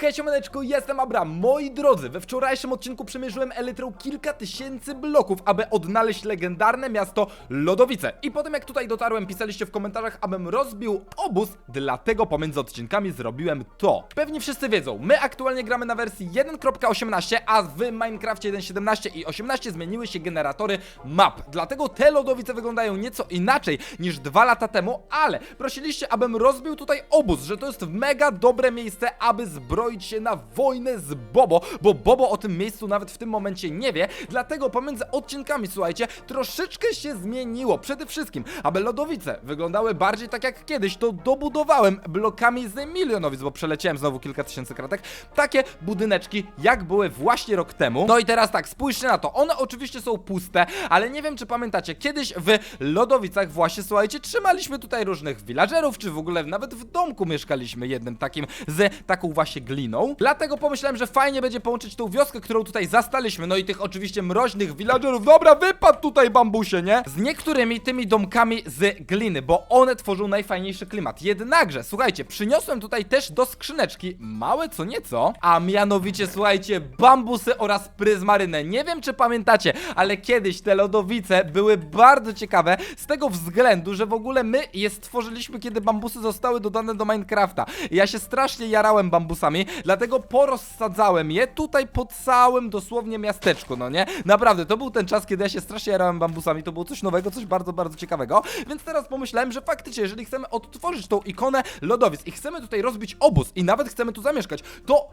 Hej siemaneczko, jestem Abram. Moi drodzy, we wczorajszym odcinku przemierzyłem elytrą kilka tysięcy bloków, aby odnaleźć legendarne miasto Lodowice. I potem jak tutaj dotarłem, pisaliście w komentarzach, abym rozbił obóz, dlatego pomiędzy odcinkami zrobiłem to. Pewnie wszyscy wiedzą, my aktualnie gramy na wersji 1.18, a w Minecrafcie 1.17 i 18 zmieniły się generatory map. Dlatego te Lodowice wyglądają nieco inaczej niż dwa lata temu, ale prosiliście, abym rozbił tutaj obóz, że to jest mega dobre miejsce, aby zbroić się na wojnę z Bobo, bo Bobo o tym miejscu nawet w tym momencie nie wie, dlatego pomiędzy odcinkami, słuchajcie, troszeczkę się zmieniło. Przede wszystkim, aby lodowice wyglądały bardziej tak jak kiedyś, to dobudowałem blokami z milionowic, bo przeleciałem znowu kilka tysięcy kratek, takie budyneczki, jak były właśnie rok temu. No i teraz tak, spójrzcie na to, one oczywiście są puste, ale nie wiem, czy pamiętacie, kiedyś w lodowicach właśnie, słuchajcie, trzymaliśmy tutaj różnych villagerów, czy w ogóle nawet w domku mieszkaliśmy jednym takim z taką właśnie gliną. Dlatego pomyślałem, że fajnie będzie połączyć tą wioskę, którą tutaj zastaliśmy, no i tych oczywiście mroźnych villagerów. Dobra, wypadł tutaj bambusie, nie? Z niektórymi tymi domkami z gliny, bo one tworzą najfajniejszy klimat. Jednakże, słuchajcie, przyniosłem tutaj też do skrzyneczki małe co nieco, a mianowicie, słuchajcie, bambusy oraz pryzmarynę. Nie wiem, czy pamiętacie, ale kiedyś te lodowice były bardzo ciekawe z tego względu, że w ogóle my je stworzyliśmy, kiedy bambusy zostały dodane do Minecrafta. Ja się strasznie jarałem bambusami, dlatego porozsadzałem je tutaj po całym dosłownie miasteczku, no nie? Naprawdę, to był ten czas, kiedy ja się strasznie jarałem bambusami, to było coś nowego, coś bardzo, bardzo ciekawego, więc teraz pomyślałem, że faktycznie, jeżeli chcemy odtworzyć tą ikonę lodowic i chcemy tutaj rozbić obóz i nawet chcemy tu zamieszkać, to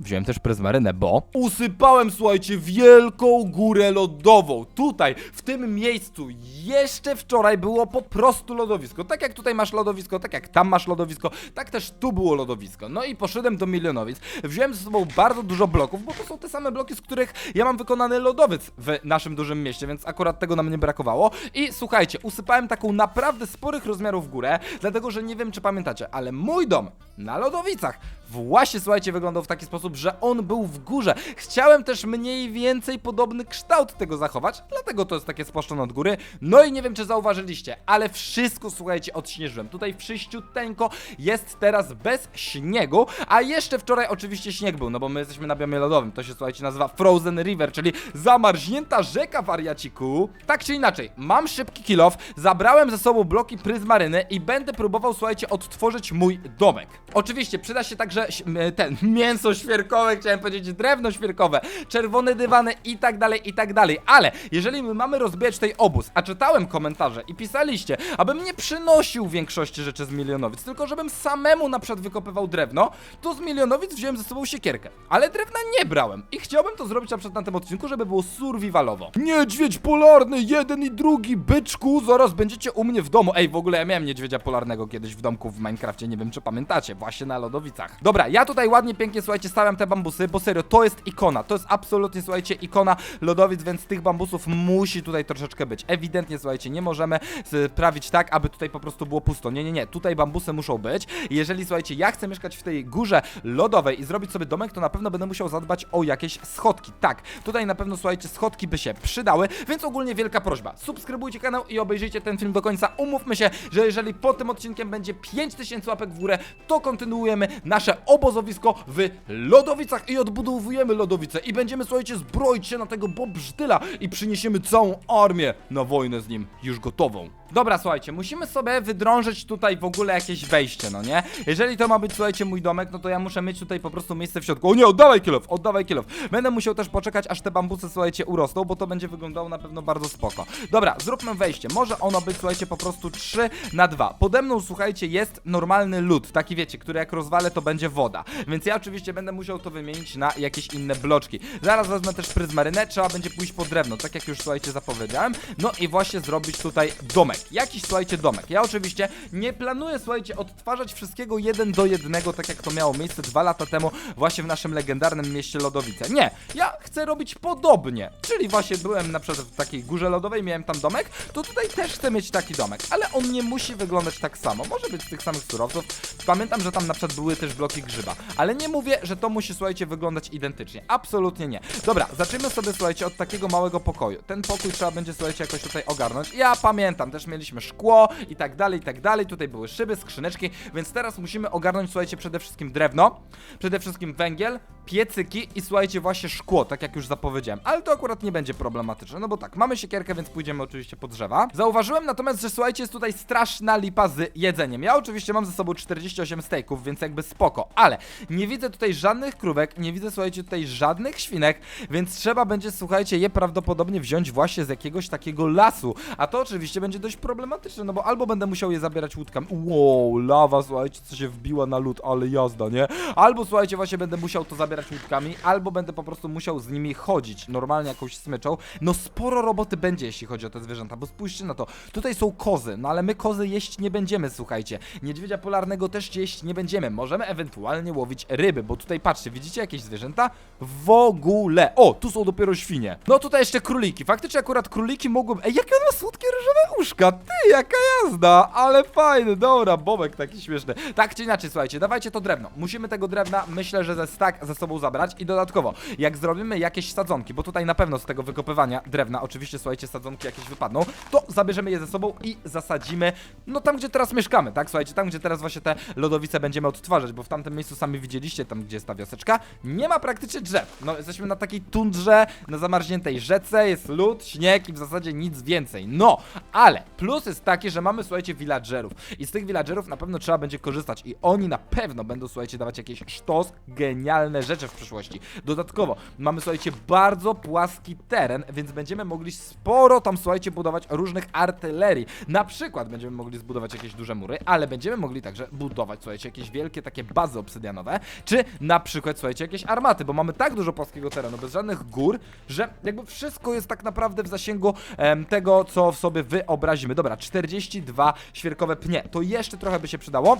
Wziąłem też pryzmarynę, bo usypałem, słuchajcie, wielką górę lodową. Tutaj, w tym miejscu, jeszcze wczoraj było po prostu lodowisko. Tak jak tutaj masz lodowisko, tak jak tam masz lodowisko, tak też tu było lodowisko. No i poszedłem do milionowic. Wziąłem ze sobą bardzo dużo bloków, bo to są te same bloki, z których ja mam wykonany lodowiec w naszym dużym mieście, więc akurat tego nam nie brakowało. I słuchajcie, usypałem taką naprawdę sporych rozmiarów górę, dlatego że nie wiem, czy pamiętacie, ale mój dom na lodowicach właśnie, słuchajcie, wyglądał w taki sposób, że on był w górze. Chciałem też mniej więcej podobny kształt tego zachować, dlatego to jest takie spłaszczone od góry. No i nie wiem, czy zauważyliście, ale wszystko, słuchajcie, odśnieżyłem. Tutaj wszyściuteńko jest teraz bez śniegu, a jeszcze wczoraj oczywiście śnieg był, no bo my jesteśmy na biomie lodowym. To się, słuchajcie, nazywa Frozen River, czyli zamarznięta rzeka, wariaciku. Tak czy inaczej, mam szybki kill off, zabrałem ze sobą bloki pryzmaryny i będę próbował, słuchajcie, odtworzyć mój domek. Oczywiście przyda się także ten mięso świerkowe, chciałem powiedzieć drewno świerkowe, czerwone dywany i tak dalej, i tak dalej. Ale jeżeli my mamy rozbijać tej obóz, a czytałem komentarze i pisaliście, abym nie przynosił większości rzeczy z milionowic, tylko żebym samemu na przykład wykopywał drewno, to z milionowic wziąłem ze sobą siekierkę. Ale drewna nie brałem i chciałbym to zrobić na przykład na tym odcinku, żeby było survivalowo. Niedźwiedź polarny, jeden i drugi, byczku, zaraz będziecie u mnie w domu. Ej, w ogóle ja miałem niedźwiedzia polarnego kiedyś w domku w Minecrafcie, nie wiem czy pamiętacie, właśnie na lodowicach. Dobra, ja tutaj ładnie, pięknie, słuchajcie, stawiam te bambusy, bo serio, to jest ikona, to jest absolutnie, słuchajcie, ikona lodowic, więc tych bambusów musi tutaj troszeczkę być. Ewidentnie, słuchajcie, nie możemy sprawić tak, aby tutaj po prostu było pusto. Nie, nie, nie, tutaj bambusy muszą być. Jeżeli, słuchajcie, ja chcę mieszkać w tej górze lodowej i zrobić sobie domek, to na pewno będę musiał zadbać o jakieś schodki. Tak, tutaj na pewno, słuchajcie, schodki by się przydały, więc ogólnie wielka prośba. Subskrybujcie kanał i obejrzyjcie ten film do końca. Umówmy się, że jeżeli po tym odcinkiem będzie 5000 łapek w górę, to kontynuujemy nasze obozowisko w Lodowicach i odbudowujemy Lodowice i będziemy, słuchajcie, zbroić się na tego Bobżdyla i przyniesiemy całą armię na wojnę z nim już gotową. Dobra, słuchajcie, musimy sobie wydrążyć tutaj w ogóle jakieś wejście, no nie? Jeżeli to ma być, słuchajcie, mój domek, no to ja muszę mieć tutaj po prostu miejsce w środku. O nie, oddawaj kilof, oddawaj kilof. Będę musiał też poczekać, aż te bambusy, słuchajcie, urosną, bo to będzie wyglądało na pewno bardzo spoko. Dobra, zróbmy wejście. Może ono być, słuchajcie, po prostu 3 na 2. Pode mną, słuchajcie, jest normalny lód, taki wiecie, który jak rozwalę, to będzie woda. Więc ja oczywiście będę musiał to wymienić na jakieś inne bloczki. Zaraz wezmę też pryzmarynę, trzeba będzie pójść po drewno, tak jak już, słuchajcie, zapowiedziałem. No i właśnie zrobić tutaj domek. Jakiś, słuchajcie, domek. Ja oczywiście nie planuję, słuchajcie, odtwarzać wszystkiego jeden do jednego, tak jak to miało miejsce dwa lata temu właśnie w naszym legendarnym mieście Lodowice. Nie, ja chcę robić podobnie. Czyli właśnie byłem na przykład w takiej górze lodowej, miałem tam domek, to tutaj też chcę mieć taki domek, ale on nie musi wyglądać tak samo. Może być z tych samych surowców. Pamiętam, że tam na przykład były też bloki grzyba, ale nie mówię, że to musi, słuchajcie, wyglądać identycznie. Absolutnie nie. Dobra, zacznijmy sobie, słuchajcie, od takiego małego pokoju. Ten pokój trzeba będzie, słuchajcie, jakoś tutaj ogarnąć. Ja pamiętam, też mieliśmy szkło i tak dalej, i tak dalej. Tutaj były szyby, skrzyneczki, więc teraz musimy ogarnąć, słuchajcie, przede wszystkim drewno, przede wszystkim węgiel, piecyki i słuchajcie, właśnie szkło, tak jak już zapowiedziałem. Ale to akurat nie będzie problematyczne, no bo tak, mamy siekierkę, więc pójdziemy oczywiście po drzewa. Zauważyłem natomiast, że słuchajcie, jest tutaj straszna lipa z jedzeniem. Ja oczywiście mam ze sobą 48 stejków, więc jakby spoko, ale nie widzę tutaj żadnych krówek, nie widzę, słuchajcie, tutaj żadnych świnek, więc trzeba będzie, słuchajcie, je prawdopodobnie wziąć właśnie z jakiegoś takiego lasu. A to oczywiście będzie dość problematyczne, no bo albo będę musiał je zabierać łódkami. Wow, lawa, słuchajcie, co się wbiła na lód, ale jazda, nie? Albo słuchajcie, właśnie będę musiał to zabierać łódkami, albo będę po prostu musiał z nimi chodzić, normalnie jakąś smyczą. No sporo roboty będzie, jeśli chodzi o te zwierzęta, bo spójrzcie na to. Tutaj są kozy, no ale my kozy jeść nie będziemy, słuchajcie. Niedźwiedzia polarnego też jeść nie będziemy. Możemy ewentualnie łowić ryby, bo tutaj patrzcie, widzicie jakieś zwierzęta? W ogóle. O, tu są dopiero świnie. No tutaj jeszcze króliki. Faktycznie akurat króliki mogą... Ej, jakie on ma słodkie różowe uszka. Ty, jaka jazda. Ale fajny, dobra, bobek taki śmieszny. Tak czy inaczej, słuchajcie, dawajcie to drewno. Musimy tego drewna, myślę, że ze stak ze sobą zabrać i dodatkowo, jak zrobimy jakieś sadzonki, bo tutaj na pewno z tego wykopywania drewna, oczywiście, słuchajcie, sadzonki jakieś wypadną, to zabierzemy je ze sobą i zasadzimy, no tam, gdzie teraz mieszkamy, tak? Słuchajcie, tam, gdzie teraz właśnie te lodowice będziemy odtwarzać, bo w tamtym miejscu sami widzieliście, tam, gdzie jest ta wioseczka, nie ma praktycznie drzew. No, jesteśmy na takiej tundrze, na zamarzniętej rzece, jest lód, śnieg i w zasadzie nic więcej. No, ale plus jest taki, że mamy, słuchajcie, villagerów i z tych villagerów na pewno trzeba będzie korzystać i oni na pewno będą, słuchajcie, dawać jakieś sztos, genialne rzeczy w przyszłości. Dodatkowo mamy, słuchajcie, bardzo płaski teren, więc będziemy mogli sporo tam, słuchajcie, budować różnych artylerii. Na przykład będziemy mogli zbudować jakieś duże mury, ale będziemy mogli także budować, słuchajcie, jakieś wielkie takie bazy obsydianowe, czy na przykład, słuchajcie, jakieś armaty, bo mamy tak dużo płaskiego terenu, bez żadnych gór, że jakby wszystko jest tak naprawdę w zasięgu em, tego, co w sobie wyobrazimy. Dobra, 42 świerkowe pnie, to jeszcze trochę by się przydało.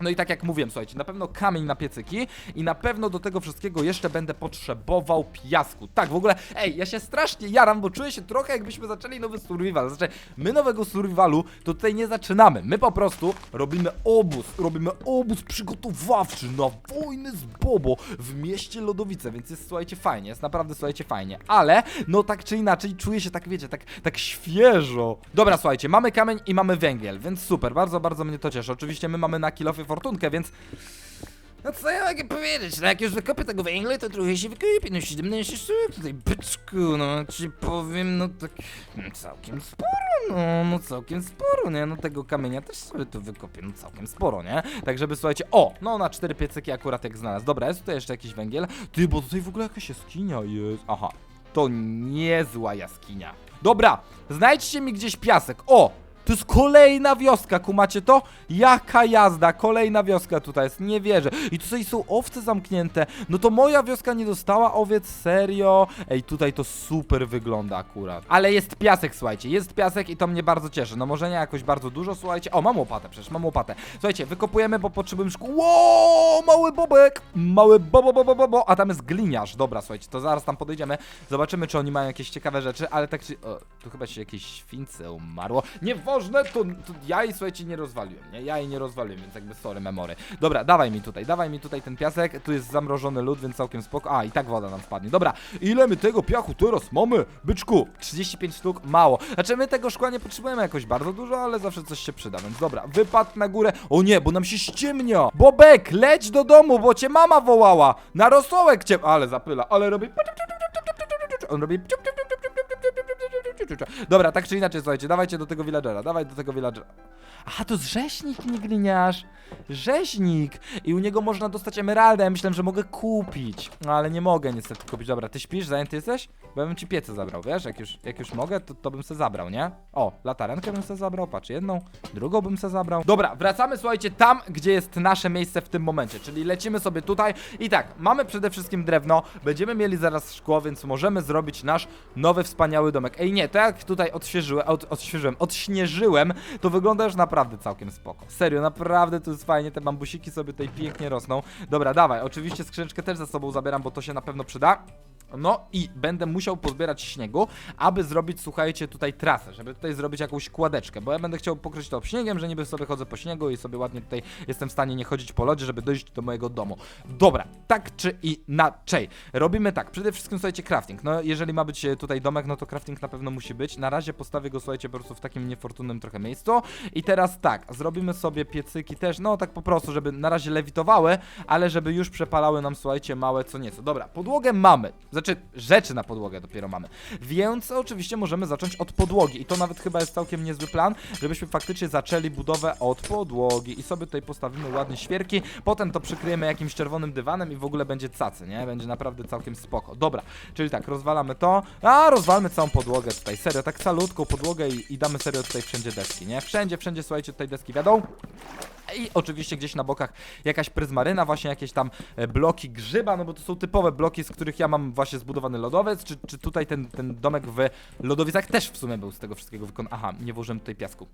No i tak jak mówiłem, słuchajcie, na pewno kamień na piecyki i na pewno do tego wszystkiego jeszcze będę potrzebował piasku. Tak, w ogóle, ej, ja się strasznie jaram, bo czuję się trochę jakbyśmy zaczęli nowy survival. Znaczy, my nowego survivalu to tutaj nie zaczynamy. My po prostu robimy obóz, robimy obóz przygotowawczy na wojnę z Bobo w mieście Lodowice, więc jest, słuchajcie, fajnie, jest naprawdę, słuchajcie, fajnie. Ale, no tak czy inaczej, czuję się tak, wiecie, tak, tak świeżo. Dobra, słuchajcie, mamy kamień i mamy węgiel, więc super, bardzo, bardzo mnie to cieszy. Oczywiście my mamy na fortunkę, więc no co ja mogę powiedzieć, no jak już wykopię tego węgla, to trochę się wykopię, no 17 sztuk tutaj, byczku, no ci powiem, no tak no, całkiem sporo, no, no całkiem sporo, nie, no tego kamienia też sobie tu wykopię, no całkiem sporo, nie, tak żeby słuchajcie, o, no na cztery piecyki akurat jak znalazł, dobra, jest tutaj jeszcze jakiś węgiel, ty, bo tutaj w ogóle jakaś jaskinia jest, aha, to niezła jaskinia, dobra, znajdźcie mi gdzieś piasek, o, to jest kolejna wioska, kumacie to? Jaka jazda, kolejna wioska tutaj jest, nie wierzę. I tutaj są owce zamknięte. No to moja wioska nie dostała owiec, serio? Ej, tutaj to super wygląda akurat. Ale jest piasek, słuchajcie, jest piasek i to mnie bardzo cieszy. No może nie jakoś bardzo dużo, słuchajcie. O, mam łopatę przecież, mam łopatę. Słuchajcie, wykopujemy, bo potrzebujemy szkół. Ło, mały bobek! Mały bobo, bobo, bobo, a tam jest gliniarz. Dobra, słuchajcie, to zaraz tam podejdziemy. Zobaczymy, czy oni mają jakieś ciekawe rzeczy, ale tak czy... O, tu chyba się jakieś śwince umarło. To, to ja jej, słuchajcie, nie rozwaliłem, nie? Ja jej nie rozwaliłem, więc jakby sorry, memory. Dobra, dawaj mi tutaj, dawaj mi tutaj ten piasek. Tu jest zamrożony lód, więc całkiem spoko. A, i tak woda nam spadnie. Dobra, ile my tego piachu teraz mamy? Byczku, 35 sztuk, mało. Znaczy, my tego szkła nie potrzebujemy jakoś bardzo dużo, ale zawsze coś się przyda, więc dobra, wypad na górę. O nie, bo nam się ściemnia. Bobek, leć do domu, bo cię mama wołała. Na rosołek cię... Ale zapyla, ale robi... On robi... Dobra, tak czy inaczej, słuchajcie, dawajcie do tego villagera, dawaj do tego villagera. Aha, to jest rzeźnik, nie gliniarz. Rzeźnik. I u niego można dostać emeraldę, ja myślałem, że mogę kupić. No, ale nie mogę niestety kupić. Dobra, ty śpisz, zajęty jesteś? Bo ja bym ci piece zabrał, wiesz? Jak już, jak już mogę, to, to bym se zabrał, nie? O, latarenkę bym se zabrał, patrz, jedną, drugą bym se zabrał. Dobra, wracamy, słuchajcie, tam, gdzie jest nasze miejsce w tym momencie, czyli lecimy sobie tutaj i tak, mamy przede wszystkim drewno, będziemy mieli zaraz szkło, więc możemy zrobić nasz nowy, wspaniały domek. Ej, nie, jak tutaj odświeżyłem, od, odświeżyłem, odśnieżyłem, to wygląda już naprawdę całkiem spoko. Serio, naprawdę to jest fajnie, te bambusiki sobie tutaj pięknie rosną. Dobra, dawaj, oczywiście skrzyneczkę też ze sobą zabieram, bo to się na pewno przyda. No i będę musiał pozbierać śniegu, aby zrobić, słuchajcie, tutaj trasę, żeby tutaj zrobić jakąś kładeczkę, bo ja będę chciał pokryć to śniegiem, że niby sobie chodzę po śniegu i sobie ładnie tutaj jestem w stanie nie chodzić po lodzie, żeby dojść do mojego domu. Dobra, tak czy inaczej. Robimy tak, przede wszystkim, słuchajcie, crafting. No, jeżeli ma być tutaj domek, no to crafting na pewno musi być. Na razie postawię go, słuchajcie, po prostu w takim niefortunnym trochę miejscu. I teraz tak, zrobimy sobie piecyki też, no tak po prostu, żeby na razie lewitowały, ale żeby już przepalały nam, słuchajcie, małe co nieco. Dobra, podłogę mamy. Znaczy, rzeczy na podłogę dopiero mamy. Więc oczywiście możemy zacząć od podłogi. I to nawet chyba jest całkiem niezły plan, żebyśmy faktycznie zaczęli budowę od podłogi. I sobie tutaj postawimy ładne świerki, potem to przykryjemy jakimś czerwonym dywanem i w ogóle będzie cacy, nie? Będzie naprawdę całkiem spoko. Dobra, czyli tak, rozwalamy to. A, rozwalmy całą podłogę tutaj. Serio, tak salutką podłogę i, i damy serio tutaj wszędzie deski, nie? Wszędzie, wszędzie, słuchajcie, tutaj deski wiadą. I oczywiście gdzieś na bokach jakaś pryzmaryna, właśnie jakieś tam e, bloki grzyba, no bo to są typowe bloki, z których ja mam właśnie zbudowany lodowiec, czy, czy tutaj ten, ten domek w lodowicach też w sumie był z tego wszystkiego wykonany. Aha, nie włożyłem tutaj piasku.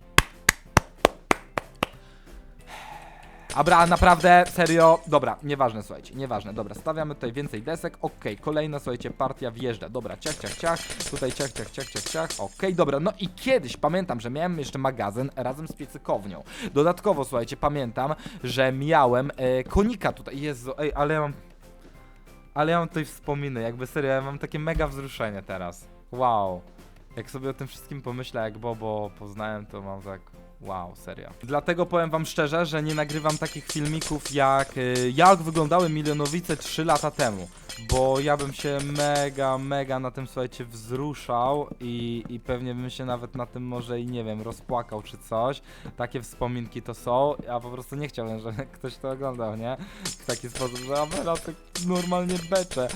Abra, naprawdę, serio, dobra, nieważne, słuchajcie, nieważne, dobra, stawiamy tutaj więcej desek, okej, kolejna, słuchajcie, partia wjeżdża, dobra, ciach, ciach, ciach, tutaj ciach, ciach, ciach, ciach, ciach, okej, dobra, no i kiedyś, pamiętam, że miałem jeszcze magazyn razem z piecykownią, dodatkowo, słuchajcie, pamiętam, że miałem e, konika tutaj, Jezu, ej, ale ja mam, ale ja mam tutaj wspominy, jakby serio, ja mam takie mega wzruszenie teraz, wow, jak sobie o tym wszystkim pomyślę, jak Bobo poznałem, to mam tak. Wow, serio. Dlatego powiem wam szczerze, że nie nagrywam takich filmików jak y, jak wyglądały milionowice 3 lata temu. Bo ja bym się mega, mega na tym słuchajcie wzruszał i, i pewnie bym się nawet na tym może i nie wiem, rozpłakał czy coś. Takie wspominki to są. Ja po prostu nie chciałbym, żeby ktoś to oglądał, nie? W taki sposób, że Amela tak normalnie becze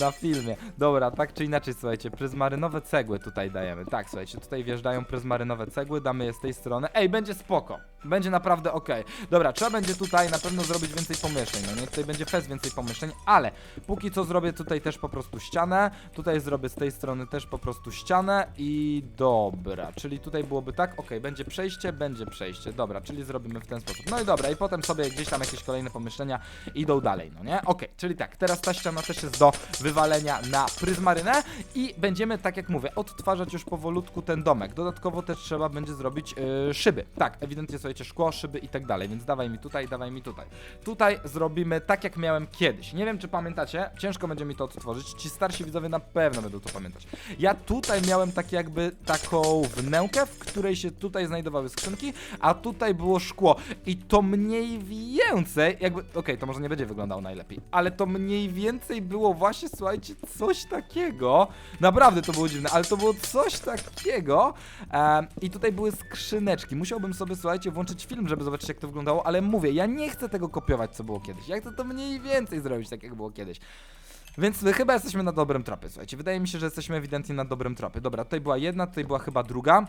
na filmie. Dobra, tak czy inaczej, słuchajcie, pryzmarynowe cegły tutaj dajemy. Tak, słuchajcie, tutaj wjeżdżają pryzmarynowe cegły, damy je z tej strony. Ej, będzie spoko. Będzie naprawdę ok. Dobra, trzeba będzie tutaj na pewno zrobić więcej pomieszczeń. No nie, tutaj będzie fest więcej pomieszczeń, ale póki co zrobię tutaj też po prostu ścianę. Tutaj zrobię z tej strony też po prostu ścianę i dobra, czyli tutaj byłoby tak, ok, będzie przejście, będzie przejście. Dobra, czyli zrobimy w ten sposób. No i dobra, i potem sobie gdzieś tam jakieś kolejne pomieszczenia idą dalej, no nie? Ok, czyli tak, teraz ta ściana też jest do wywalenia na pryzmarynę i będziemy, tak jak mówię, odtwarzać już powolutku ten domek. Dodatkowo też trzeba będzie zrobić yy, szyby. Tak, ewidentnie słuchajcie, szkło, szyby i tak dalej, więc dawaj mi tutaj, dawaj mi tutaj. Tutaj zrobimy tak, jak miałem kiedyś. Nie wiem, czy pamiętacie, ciężko będzie mi to odtworzyć. Ci starsi widzowie na pewno będą to pamiętać. Ja tutaj miałem takie jakby taką wnękę, w której się tutaj znajdowały skrzynki, a tutaj było szkło. I to mniej więcej, jakby, okej, to może nie będzie wyglądało najlepiej, ale to mniej więcej było właśnie, słuchajcie, coś takiego. Naprawdę to było dziwne, ale to było coś takiego. I tutaj były skrzyneczki. Musiałbym sobie, słuchajcie, włączyć film, żeby zobaczyć, jak to wyglądało, ale mówię, ja nie chcę tego kopiować, co było kiedyś. Ja chcę to mniej więcej zrobić, tak jak było kiedyś. Więc chyba jesteśmy na dobrym tropie, słuchajcie. Wydaje mi się, że jesteśmy ewidentnie na dobrym tropie. Dobra, tutaj była jedna, tutaj była chyba druga.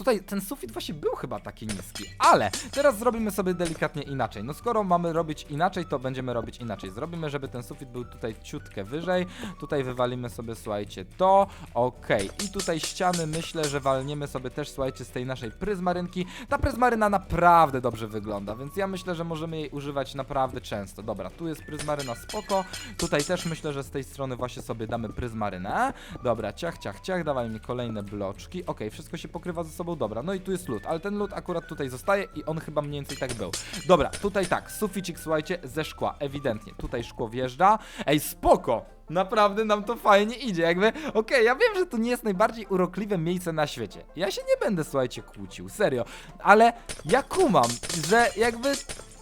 Tutaj ten sufit właśnie był chyba taki niski, ale teraz zrobimy sobie delikatnie inaczej. No skoro mamy robić inaczej, to będziemy robić inaczej. Zrobimy, żeby ten sufit był tutaj ciutkę wyżej. Tutaj wywalimy sobie, słuchajcie, to. Okej. I tutaj ściany myślę, że walniemy sobie też, słuchajcie, z tej naszej pryzmarynki. Ta pryzmaryna naprawdę dobrze wygląda, więc ja myślę, że możemy jej używać naprawdę często. Dobra, tu jest pryzmaryna spoko. Tutaj też myślę, że z tej strony właśnie sobie damy pryzmarynę. Dobra, ciach, ciach, ciach, dawaj mi kolejne bloczki. Okej, wszystko się pokrywa ze sobą, dobra. No i tu jest lód, ale ten lód akurat tutaj zostaje i on chyba mniej więcej tak był. Dobra, tutaj tak, suficik, słuchajcie, ze szkła, ewidentnie. Tutaj szkło wjeżdża. Ej, spoko! Naprawdę nam to fajnie idzie, jakby, okej, ja wiem, że to nie jest najbardziej urokliwe miejsce na świecie. Ja się nie będę, słuchajcie, kłócił, serio. Ale ja kumam, że jakby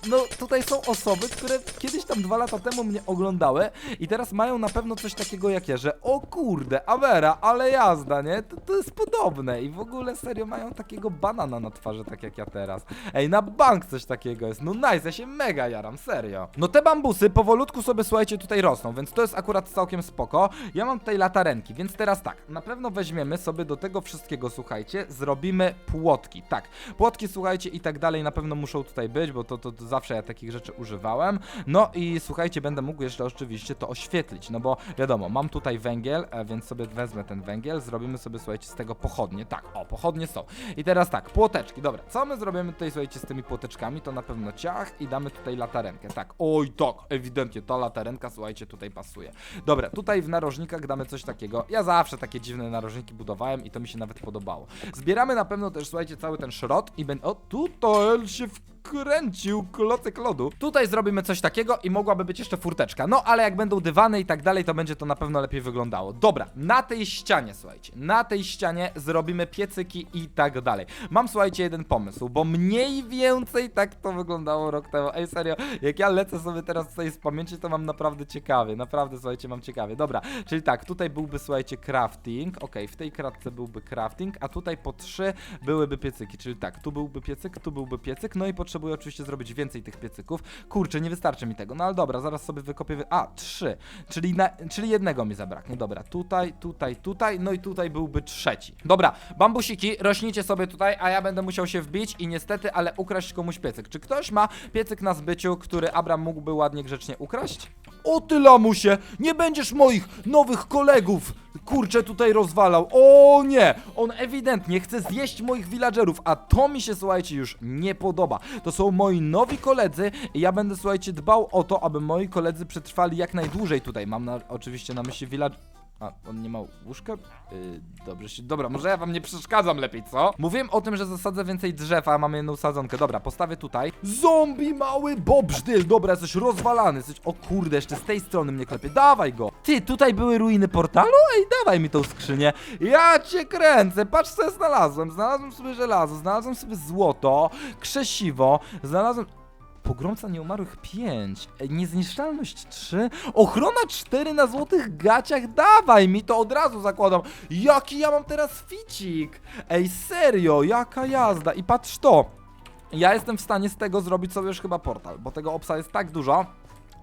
no tutaj są osoby, które kiedyś tam dwa lata temu mnie oglądały i teraz mają na pewno coś takiego jak ja, że o kurde, Avera, ale jazda, nie? To, to jest podobne i w ogóle serio mają takiego banana na twarzy, tak jak ja teraz. Ej, na bank coś takiego jest, no nice, ja się mega jaram, serio. No te bambusy powolutku sobie, słuchajcie, tutaj rosną, więc to jest akurat całkiem spoko. Ja mam tutaj latarenki, więc teraz tak, na pewno weźmiemy sobie do tego wszystkiego, słuchajcie, zrobimy płotki, tak. Płotki, słuchajcie, i tak dalej na pewno muszą tutaj być, bo to, to, to zawsze ja takich rzeczy używałem. No i słuchajcie, będę mógł jeszcze oczywiście to oświetlić, no bo wiadomo, mam tutaj węgiel, e, więc sobie wezmę ten węgiel, zrobimy sobie, słuchajcie, z tego pochodnie. Tak, o, pochodnie są. I teraz tak, płoteczki, dobra, co my zrobimy tutaj, słuchajcie, z tymi płoteczkami, to na pewno ciach i damy tutaj latarenkę, tak, oj tak, ewidentnie, ta latarenka, słuchajcie, tutaj pasuje. Dobra, tutaj w narożnikach damy coś takiego, ja zawsze takie dziwne narożniki budowałem i to mi się nawet podobało. Zbieramy na pewno też, słuchajcie, cały ten szrot i będę, o, tutaj się wkręcił klocek lodu. Tutaj zrobimy coś takiego i mogłaby być jeszcze furteczka. No ale jak będą dywany i tak dalej, to będzie to na pewno lepiej wyglądało. Dobra, na tej ścianie, słuchajcie, na tej ścianie zrobimy piecyki i tak dalej. Mam, słuchajcie, jeden pomysł, bo mniej więcej tak to wyglądało rok temu. Ej, serio, jak ja lecę sobie teraz tutaj z pamięci, to mam naprawdę ciekawie. Naprawdę, słuchajcie, mam ciekawie. Dobra, czyli tak, tutaj byłby, słuchajcie, crafting. Okej, w tej kratce byłby crafting, a tutaj po trzy byłyby piecyki. Czyli tak, tu byłby piecyk, tu byłby piecyk, no i potrzebuję oczywiście zrobić więcej tych piecyków. Kurczę, nie wystarczy mi tego. No ale dobra, zaraz sobie wykopię. wy- A, trzy. Czyli, na, czyli jednego mi zabraknie. Dobra, tutaj, tutaj, tutaj, no i tutaj byłby trzeci. Dobra, bambusiki, rośnijcie sobie tutaj, a ja będę musiał się wbić i niestety, ale ukraść komuś piecyk. Czy ktoś ma piecyk na zbyciu, który Abram mógłby ładnie, grzecznie ukraść? O ty lamusie, nie będziesz moich nowych kolegów kurczę tutaj rozwalał. O nie, on ewidentnie chce zjeść moich villagerów, a to mi się słuchajcie już nie podoba. To są moi nowi koledzy i ja będę słuchajcie dbał o to, aby moi koledzy przetrwali jak najdłużej tutaj. Mam na, oczywiście na myśli village a, on nie ma łóżka? Yy, dobrze się. Dobra, może ja wam nie przeszkadzam lepiej, co? Mówiłem o tym, że zasadzę więcej drzew, a mam jedną sadzonkę. Dobra, postawię tutaj. Zombie mały bobżdyl! Dobra, jesteś rozwalany. Jesteś... O kurde, jeszcze z tej strony mnie klepie. Dawaj go! Ty, tutaj były ruiny portalu? Ej, dawaj mi tą skrzynię. Ja cię kręcę. Patrz, co ja znalazłem. Znalazłem sobie żelazo, znalazłem sobie złoto, krzesiwo, znalazłem. Pogromca nieumarłych 5, e, niezniszczalność 3, ochrona 4 na złotych gaciach, dawaj mi to od razu zakładam. Jaki ja mam teraz ficik? Ej, serio, jaka jazda i patrz to. Ja jestem w stanie z tego zrobić sobie już chyba portal, bo tego obsa jest tak dużo,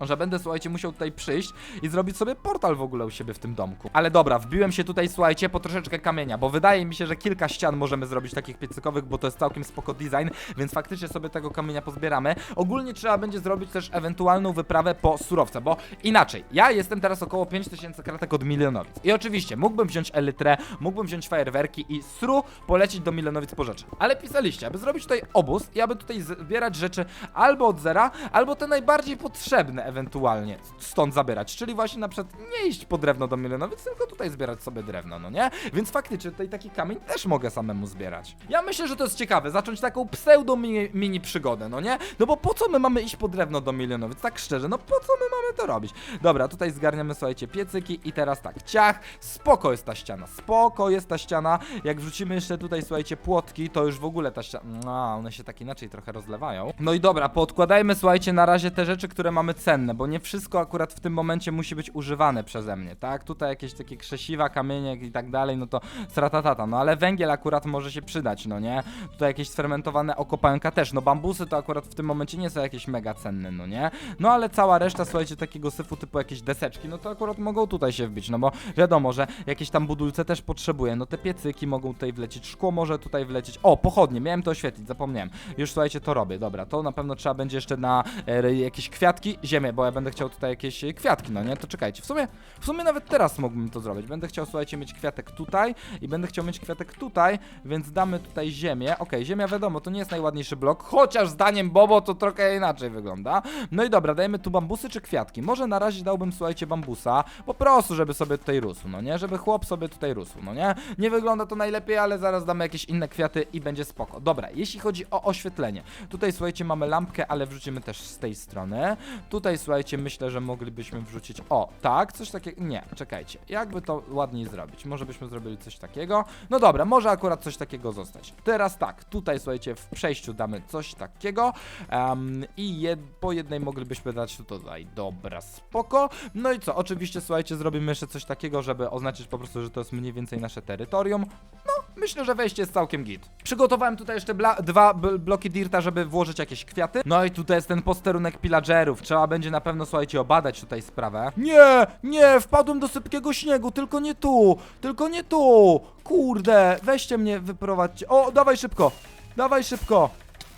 że będę, słuchajcie, musiał tutaj przyjść i zrobić sobie portal w ogóle u siebie w tym domku. Ale dobra, wbiłem się tutaj, słuchajcie, po troszeczkę kamienia, bo wydaje mi się, że kilka ścian możemy zrobić takich piecykowych, bo to jest całkiem spoko design, więc faktycznie sobie tego kamienia pozbieramy. Ogólnie trzeba będzie zrobić też ewentualną wyprawę po surowce, bo inaczej, ja jestem teraz około 5000 kratek od Milionowic. I oczywiście, mógłbym wziąć elytrę, mógłbym wziąć fajerwerki i sru polecieć do Milionowic po rzeczy. Ale pisaliście, aby zrobić tutaj obóz i aby tutaj zbierać rzeczy albo od zera, albo te najbardziej potrzebne ewentualnie stąd zabierać. Czyli właśnie na przykład nie iść po drewno do Milionowic, tylko tutaj zbierać sobie drewno, no nie? Więc faktycznie tutaj taki kamień też mogę samemu zbierać. Ja myślę, że to jest ciekawe, zacząć taką pseudo mini, mini przygodę, no nie? No bo po co my mamy iść po drewno do Milionowic? Tak szczerze, no po co my mamy to robić? Dobra, tutaj zgarniamy, słuchajcie, piecyki i teraz tak, ciach, spoko jest ta ściana, spoko jest ta ściana. Jak wrzucimy jeszcze tutaj, słuchajcie, płotki, to już w ogóle ta ściana, no, one się tak inaczej trochę rozlewają. No i dobra, poodkładajmy, słuchajcie, na razie te rzeczy, które mamy cenne, bo nie wszystko akurat w tym momencie musi być używane przeze mnie, tak? Tutaj jakieś takie krzesiwa, kamienie i tak dalej, no to stratatata, no ale węgiel akurat może się przydać, no nie? Tutaj jakieś sfermentowane okopałka też, no bambusy to akurat w tym momencie nie są jakieś mega cenne, no nie? No ale cała reszta, słuchajcie, takiego syfu typu jakieś deseczki, no to akurat mogą tutaj się wbić, no bo wiadomo, że jakieś tam budulce też potrzebuję, no te piecyki mogą tutaj wlecieć, szkło może tutaj wlecieć, o, pochodnie, miałem to oświetlić, zapomniałem, już słuchajcie, to robię, dobra, to na pewno trzeba będzie jeszcze na e, jakieś kwiatki, ziemię, bo ja będę chciał tutaj jakieś e, kwiatki, no nie, to czekajcie, w sumie, w sumie nawet teraz mógłbym to zrobić, będę chciał, słuchajcie, mieć kwiatek tutaj i będę chciał mieć kwiatek tutaj, więc damy tutaj ziemię, okej, ziemia wiadomo, to nie jest najładniejszy blok, chociaż zdaniem Bobo to trochę inaczej wygląda, no i dobra, dajemy tu bambusy czy kwiatki, może na razie dałbym, słuchajcie, bambusa, po prostu, żeby sobie tutaj rósł, no nie, żeby chłop sobie tutaj rósł, no nie, nie wygląda to najlepiej, ale zaraz damy jakieś inne kwiaty i będzie spoko, dobra, jeśli chodzi o oświetlenie, tutaj, słuchajcie, mamy lampkę, ale wrzucimy też z tej strony, tutaj, słuchajcie, myślę, że moglibyśmy wrzucić, o, tak, coś takiego, nie, czekajcie, jakby to ładniej zrobić, może byśmy zrobili coś takiego, no dobra, może akurat coś takiego zostać, teraz tak, tutaj, słuchajcie, w przejściu damy coś takiego em, i jed, po jednej moglibyśmy dać tu tutaj, dobra, spoko, no i co, oczywiście, słuchajcie, zrobimy jeszcze coś takiego, żeby oznaczyć po prostu, że to jest mniej więcej nasze terytorium, no, myślę, że wejście jest całkiem git. Przygotowałem tutaj jeszcze dwa bl- bloki dirta, żeby włożyć jakieś kwiaty. No i tutaj jest ten posterunek pillagerów. Trzeba będzie na pewno, słuchajcie, obadać tutaj sprawę. Nie, nie, wpadłem do sypkiego śniegu, tylko nie tu, tylko nie tu. Kurde, weźcie mnie, wyprowadźcie. O, dawaj szybko, dawaj szybko.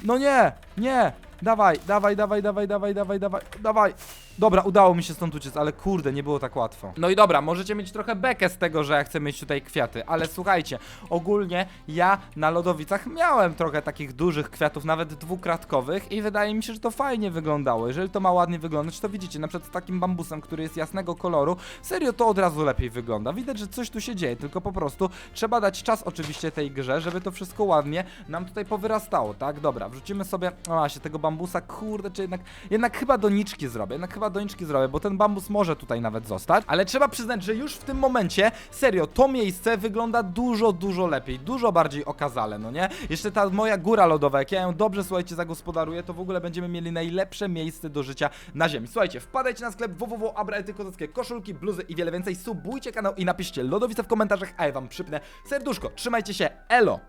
No nie, nie, Dawaj, dawaj, dawaj, dawaj, dawaj, dawaj, dawaj, dawaj. Dobra, udało mi się stąd uciec, ale kurde, nie było tak łatwo. No i dobra, możecie mieć trochę bekę z tego, że ja chcę mieć tutaj kwiaty, ale słuchajcie, ogólnie ja na lodowicach miałem trochę takich dużych kwiatów, nawet dwukratkowych i wydaje mi się, że to fajnie wyglądało. Jeżeli to ma ładnie wyglądać, to widzicie, na przykład z takim bambusem, który jest jasnego koloru, serio to od razu lepiej wygląda. Widać, że coś tu się dzieje, tylko po prostu trzeba dać czas oczywiście tej grze, żeby to wszystko ładnie nam tutaj powyrastało, tak? Dobra, wrzucimy sobie, o właśnie, tego bambusa, kurde, czy jednak, jednak chyba doniczki zrobię, jednak chyba doniczki zrobię, bo ten bambus może tutaj nawet zostać, ale trzeba przyznać, że już w tym momencie, serio, to miejsce wygląda dużo, dużo lepiej, dużo bardziej okazale, no nie? Jeszcze ta moja góra lodowa, jak ja ją dobrze, słuchajcie, zagospodaruję, to w ogóle będziemy mieli najlepsze miejsce do życia na ziemi. Słuchajcie, wpadajcie na sklep www.abraety kozackie koszulki, bluzy i wiele więcej, subujcie kanał i napiszcie lodowice w komentarzach, a ja wam przypnę serduszko. Trzymajcie się, elo!